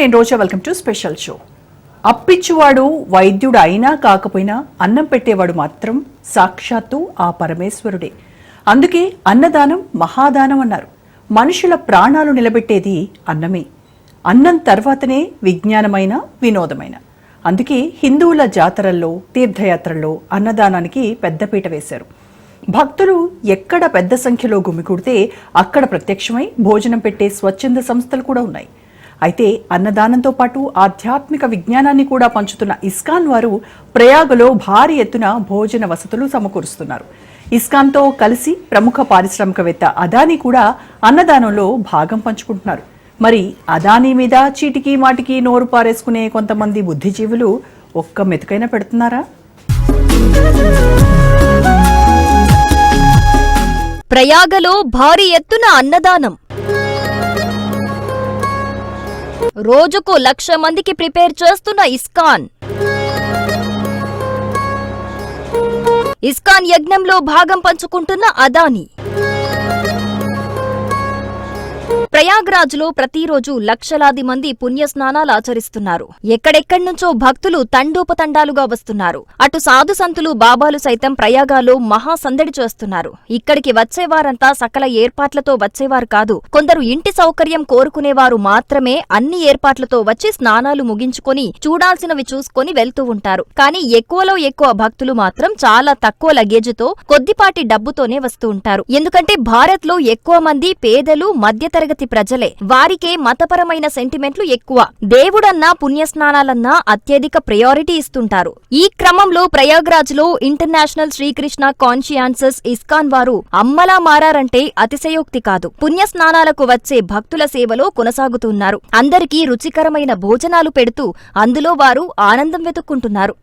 నేను Roja welcome to special show అప్పిచ్చువాడు వైద్యుడు అయినా కాకపోయినా అన్నం పెట్టేవాడు మాత్రం సాక్షాత్తు ఆ పరమేశ్వరుడే. అందుకే అన్నదానం మహాదానం అన్నారు. మనుషుల ప్రాణాలు నిలబెట్టేది అన్నమే. అన్నం తర్వాతనే విజ్ఞానమైన వినోదమైన. అందుకే హిందువుల జాతరల్లో తీర్థయాత్రల్లో అన్నదానానికి పెద్దపీట వేశారు. భక్తులు ఎక్కడ పెద్ద సంఖ్యలో గుమికూడితే అక్కడ ప్రత్యక్షమై భోజనం పెట్టే స్వచ్ఛంద సంస్థలు కూడా ఉన్నాయి. అయితే అన్నదానంతో పాటు ఆధ్యాత్మిక విజ్ఞానాన్ని కూడా పంచుతున్న ఇస్కాన్ వారు ప్రయాగలో భారీ ఎత్తున భోజన వసతులు సమకూరుస్తున్నారు. ఇస్కాన్తో కలిసి ప్రముఖ పారిశ్రామికవేత్త అదానీ కూడా అన్నదానంలో భాగం పంచుకుంటున్నారు. మరి అదానీ మీద చీటికి మాటికి నోరు పారేసుకునే కొంతమంది బుద్ధిజీవులు ఒక్క మెతుకైనా పెడుతున్నారా? ప్రయాగలో భారీ ఎత్తున అన్నదానం. రోజుకు లక్ష మందికి ప్రిపేర్ చేస్తున్న ఇస్కాన్. ఇస్కాన్ యజ్ఞంలో భాగం పంచుకుంటున్న అదాని. ప్రయాగ్రాజ్లో ప్రతిరోజు లక్షలాది మంది పుణ్యస్నానాలు ఆచరిస్తున్నారు. ఎక్కడెక్కడి నుంచో భక్తులు తండోపతండాలుగా వస్తున్నారు. అటు సాధు సంతులు బాబాలు సైతం ప్రయాగాలో మహాసందడి చేస్తున్నారు. ఇక్కడికి వచ్చేవారంతా సకల ఏర్పాట్లతో వచ్చేవారు కాదు కొందరు ఇంటి సౌకర్యం కోరుకునేవారు మాత్రమే అన్ని ఏర్పాట్లతో వచ్చి స్నానాలు ముగించుకొని చూడాల్సినవి చూసుకొని వెళ్తూ ఉంటారు. కానీ ఎక్కువలో ఎక్కువ భక్తులు మాత్రం చాలా తక్కువ లగేజీతో కొద్దిపాటి డబ్బుతోనే వస్తూ ఉంటారు. ఎందుకంటే భారత్లో ఎక్కువ మంది పేదలు మధ్యతరగతి ప్రజలే. వారికే మతపరమైన సెంటిమెంట్లు ఎక్కువ. దేవుడన్నా పుణ్యస్నానాలన్నా అత్యధిక ప్రయారిటీ ఇస్తుంటారు. ఈ క్రమంలో ప్రయాగ్రాజ్లో ఇంటర్నేషనల్ శ్రీకృష్ణ కాన్షియాన్సెస్ ఇస్కాన్ వారు అమ్మలా మారారంటే అతిశయోక్తి కాదు. పుణ్యస్నానాలకు వచ్చే భక్తుల సేవలో కొనసాగుతున్నారు. అందరికీ రుచికరమైన భోజనాలు పెడుతూ అందులో వారు ఆనందం వెతుక్కుంటున్నారు.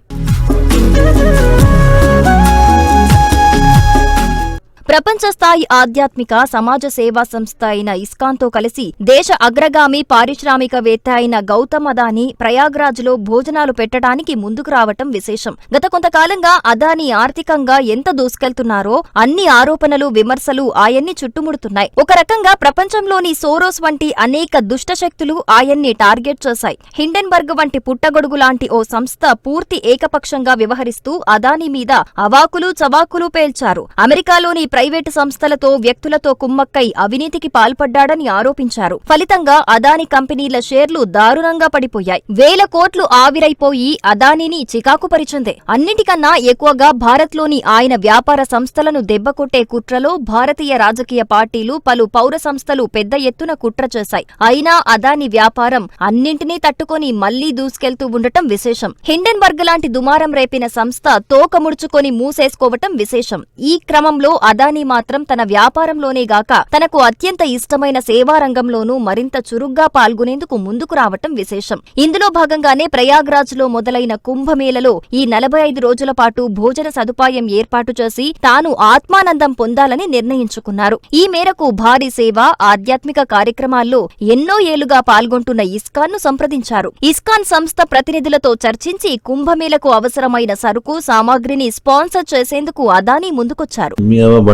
ప్రపంచ స్థాయి ఆధ్యాత్మిక సమాజ సేవా సంస్థ అయిన ఇస్కాన్తో కలిసి దేశ అగ్రగామి పారిశ్రామికవేత్త అయిన గౌతమ్ అదానీ ప్రయాగ్రాజ్లో భోజనాలు పెట్టడానికి ముందుకు రావటం విశేషం. గత కొంతకాలంగా అదానీ ఆర్థికంగా ఎంత దూసుకెళ్తున్నారో అన్ని ఆరోపణలు విమర్శలు ఆయన్ని చుట్టుముడుతున్నాయి. ఒక రకంగా ప్రపంచంలోని సోరోస్ వంటి అనేక దుష్ట శక్తులు ఆయన్ని టార్గెట్ చేశాయి. హిండెన్బర్గ్ వంటి పుట్టగొడుగు లాంటి ఓ సంస్థ పూర్తి ఏకపక్షంగా వ్యవహరిస్తూ అదానీ మీద అవాకులు చవాకులు పేల్చారు. అమెరికాలోని ప్రైవేటు సంస్థలతో వ్యక్తులతో కుమ్మక్కై అవినీతికి పాల్పడ్డాడని ఆరోపించారు. ఫలితంగా అదాని కంపెనీల షేర్లు దారుణంగా పడిపోయాయి. వేల కోట్లు ఆవిరైపోయి అదానీని చికాకుపరిచింది అన్నిటికన్నా ఎక్కువగా భారత్లోని ఆయన వ్యాపార సంస్థలను దెబ్బకొట్టే కుట్రలో భారతీయ రాజకీయ పార్టీలు పలు పౌర సంస్థలు పెద్ద ఎత్తున కుట్ర చేశాయి. అయినా అదాని వ్యాపారం అన్నింటినీ తట్టుకొని మళ్ళీ దూసుకెళ్తూ ఉండటం విశేషం. హిండెన్బర్గ్ లాంటి దుమారం రేపిన సంస్థ తోక ముడుచుకొని మూసేసుకోవటం విశేషం. ఈ క్రమంలో అదాని మాత్రం తన వ్యాపారంలోనే గాక తనకు అత్యంత ఇష్టమైన సేవా రంగంలోనూ మరింత చురుగ్గా పాల్గొనేందుకు ముందుకు రావటం విశేషం. ఇందులో భాగంగానే ప్రయాగ్రాజ్లో మొదలైన కుంభమేళలో ఈ నలభై ఐదు రోజుల పాటు భోజన సదుపాయం ఏర్పాటు చేసి తాను ఆత్మానందం పొందాలని నిర్ణయించుకున్నారు. ఈ మేరకు భారీ సేవ ఆధ్యాత్మిక కార్యక్రమాల్లో ఎన్నో ఏళ్ళుగా పాల్గొంటున్న ఇస్కాన్ను సంప్రదించారు. ఇస్కాన్ సంస్థ ప్రతినిధులతో చర్చించి కుంభమేళకు అవసరమైన సరుకు సామాగ్రిని స్పాన్సర్ చేసేందుకు అదానీ ముందుకొచ్చారు.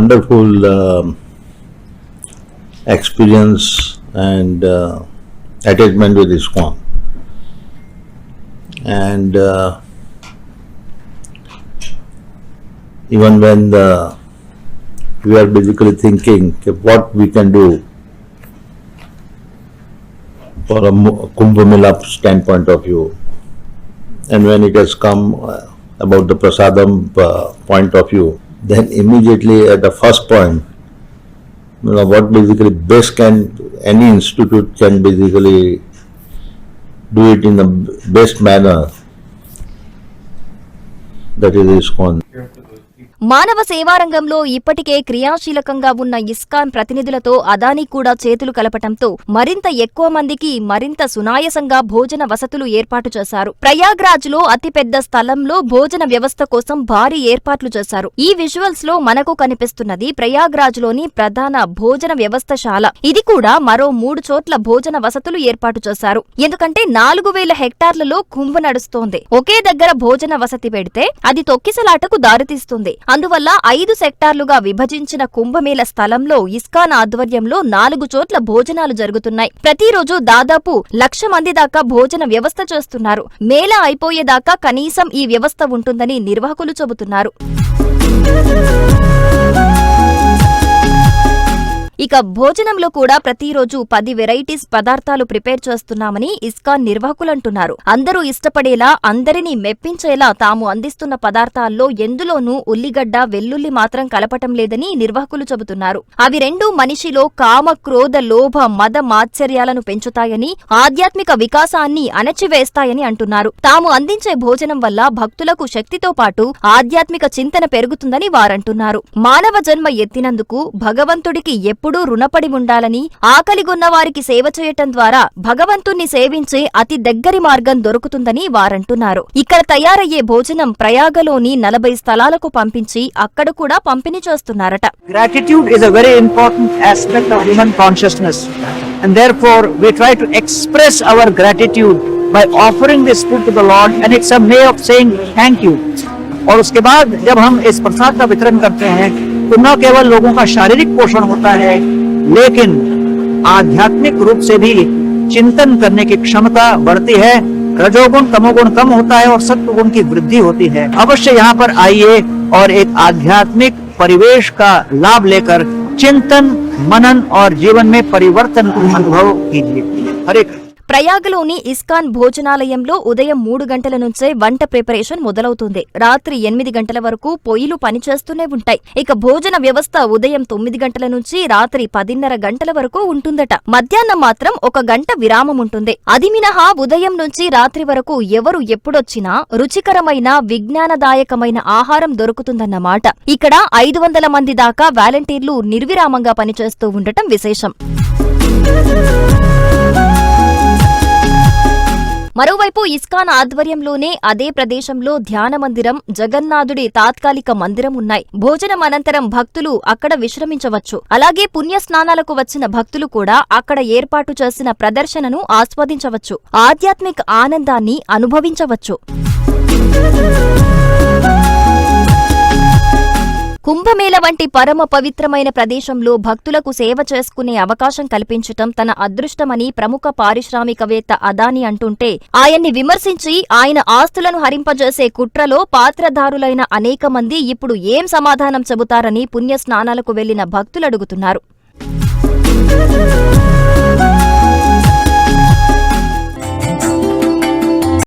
Wonderful um experience and uh, attachment with ISKCON. And uh, even when the, we are basically thinking what we can do for a Kumbh Mela standpoint of view, and when it has come uh, about the prasadam uh, point of view, then immediately at the first point, you know, what basically best can, any institute can basically do it in the best manner. That is ISKCON. మానవ సేవారంగంలో ఇప్పటికే క్రియాశీలకంగా ఉన్న ISKCON ప్రతినిధులతో అదానీ కూడా చేతులు కలపటంతో మరింత ఎక్కువ మందికి మరింత సునాయసంగా భోజన వసతులు ఏర్పాటు చేశారు. ప్రయాగ్రాజ్లో అతిపెద్ద స్థలంలో భోజన వ్యవస్థ కోసం భారీ ఏర్పాట్లు చేశారు. ఈ విజువల్స్లో మనకు కనిపిస్తున్నది ప్రయాగ్రాజ్లోని ప్రధాన భోజన వ్యవస్థశాల. ఇది కూడా మరో మూడు చోట్ల భోజన వసతులు ఏర్పాటు చేశారు. ఎందుకంటే నాలుగు వేల హెక్టార్లలో కుంభ నడుస్తోంది. ఒకే దగ్గర భోజన వసతి పెడితే అది తొక్కిసలాటకు దారితీస్తుంది. అందువల్ల ఐదు సెక్టార్లుగా విభజించిన కుంభమేళ స్థలంలో ఇస్కాన్ ఆధ్వర్యంలో నాలుగు చోట్ల భోజనాలు జరుగుతున్నాయి. ప్రతిరోజు దాదాపు లక్ష మంది దాకా భోజన వ్యవస్థ చేస్తున్నారు. మేళ అయిపోయేదాకా కనీసం ఈ వ్యవస్థ ఉంటుందని నిర్వాహకులు చెబుతున్నారు. ఇక భోజనంలో కూడా ప్రతిరోజు పది వెరైటీస్ పదార్థాలు ప్రిపేర్ చేస్తున్నామని ఇస్కాన్ నిర్వాహకులంటున్నారు అందరూ ఇష్టపడేలా అందరినీ మెప్పించేలా తాము అందిస్తున్న పదార్థాల్లో ఎందులోనూ ఉల్లిగడ్డ వెల్లుల్లి మాత్రం కలపటం లేదని నిర్వాహకులు చెబుతున్నారు. అవి రెండు మనిషిలో కామ క్రోధ లోభ మద మాత్సర్యాలను పెంచుతాయని ఆధ్యాత్మిక వికాసాన్ని అణచివేస్తాయని అంటున్నారు. తాము అందించే భోజనం వల్ల భక్తులకు శక్తితో పాటు ఆధ్యాత్మిక చింతన పెరుగుతుందని వారంటున్నారు. మానవ జన్మ ఎత్తినందుకు భగవంతుడికి ఎప్పుడూ రుణపడి ఉండాలని ఆకలిగొన్న వారికి సేవ చేయటం ద్వారా భగవంతుణ్ణి సేవించే అతి దగ్గరి మార్గం దొరుకుతుందని వారంటున్నారు ఇక్కడ తయారయ్యే భోజనం ప్రయాగలోని నలభై స్థలాలకు పంపించి అక్కడ కూడా పంపిణీ చేస్తున్నారట Gratitude is a very important aspect of human consciousness, and therefore we try to express our gratitude by offering this food to the Lord, and it's a way of saying thank you. और उसके बाद जब हम इस प्रसाद का वितरण करते हैं तो न केवल लोगों का शारीरिक पोषण होता है, लेकिन आध्यात्मिक रूप से भी चिंतन करने की क्षमता बढ़ती है, रजोगुण, तमोगुण कम होता है और सत्वगुण की वृद्धि होती है। अवश्य यहाँ पर आइए और एक आध्यात्मिक परिवेश का लाभ लेकर चिंतन, मनन और जीवन में परिवर्तन अनुभव कीजिए। हरे कृष्ण। ప్రయాగలోని ఇస్కాన్ భోజనాలయంలో ఉదయం మూడు గంటల నుంచే వంట ప్రిపరేషన్ మొదలవుతుంది. రాత్రి ఎనిమిది గంటల వరకు పొయ్యిలు పనిచేస్తూనే ఉంటాయి. ఇక భోజన వ్యవస్థ ఉదయం తొమ్మిది గంటల నుంచి రాత్రి పదిన్నర గంటల వరకు ఉంటుందట. మధ్యాహ్నం మాత్రం ఒక గంట విరామం ఉంటుంది. అది మినహా ఉదయం నుంచి రాత్రి వరకు ఎవరు ఎప్పుడొచ్చినా రుచికరమైన విజ్ఞానదాయకమైన ఆహారం దొరుకుతుందన్నమాట. ఇక్కడ ఐదు వందల మంది దాకా వాలంటీర్లు నిర్విరామంగా పనిచేస్తూ ఉండటం విశేషం. మరోవైపు ఇస్కాన్ ఆధ్వర్యంలోనే అదే ప్రదేశంలో ధ్యాన మందిరం జగన్నాథుడి తాత్కాలిక మందిరం ఉన్నాయి. భోజనం అనంతరం భక్తులు అక్కడ విశ్రమించవచ్చు. అలాగే పుణ్య స్నానాలకు వచ్చిన భక్తులు కూడా అక్కడ ఏర్పాటు చేసిన ప్రదర్శనను ఆస్వాదించవచ్చు. ఆధ్యాత్మిక ఆనందాన్ని అనుభవించవచ్చు. కుంభమేళ వంటి పరమ పవిత్రమైన ప్రదేశంలో భక్తులకు సేవ చేసుకునే అవకాశం కల్పించటం తన అదృష్టమని ప్రముఖ పారిశ్రామికవేత్త అదాని అంటుంటే ఆయన్ని విమర్శించి ఆయన ఆస్తులను హరింపజేసే కుట్రలో పాత్రధారులైన అనేక మంది ఇప్పుడు ఏం సమాధానం చెబుతారని పుణ్య స్నానాలకు వెళ్ళిన భక్తులు అడుగుతున్నారు.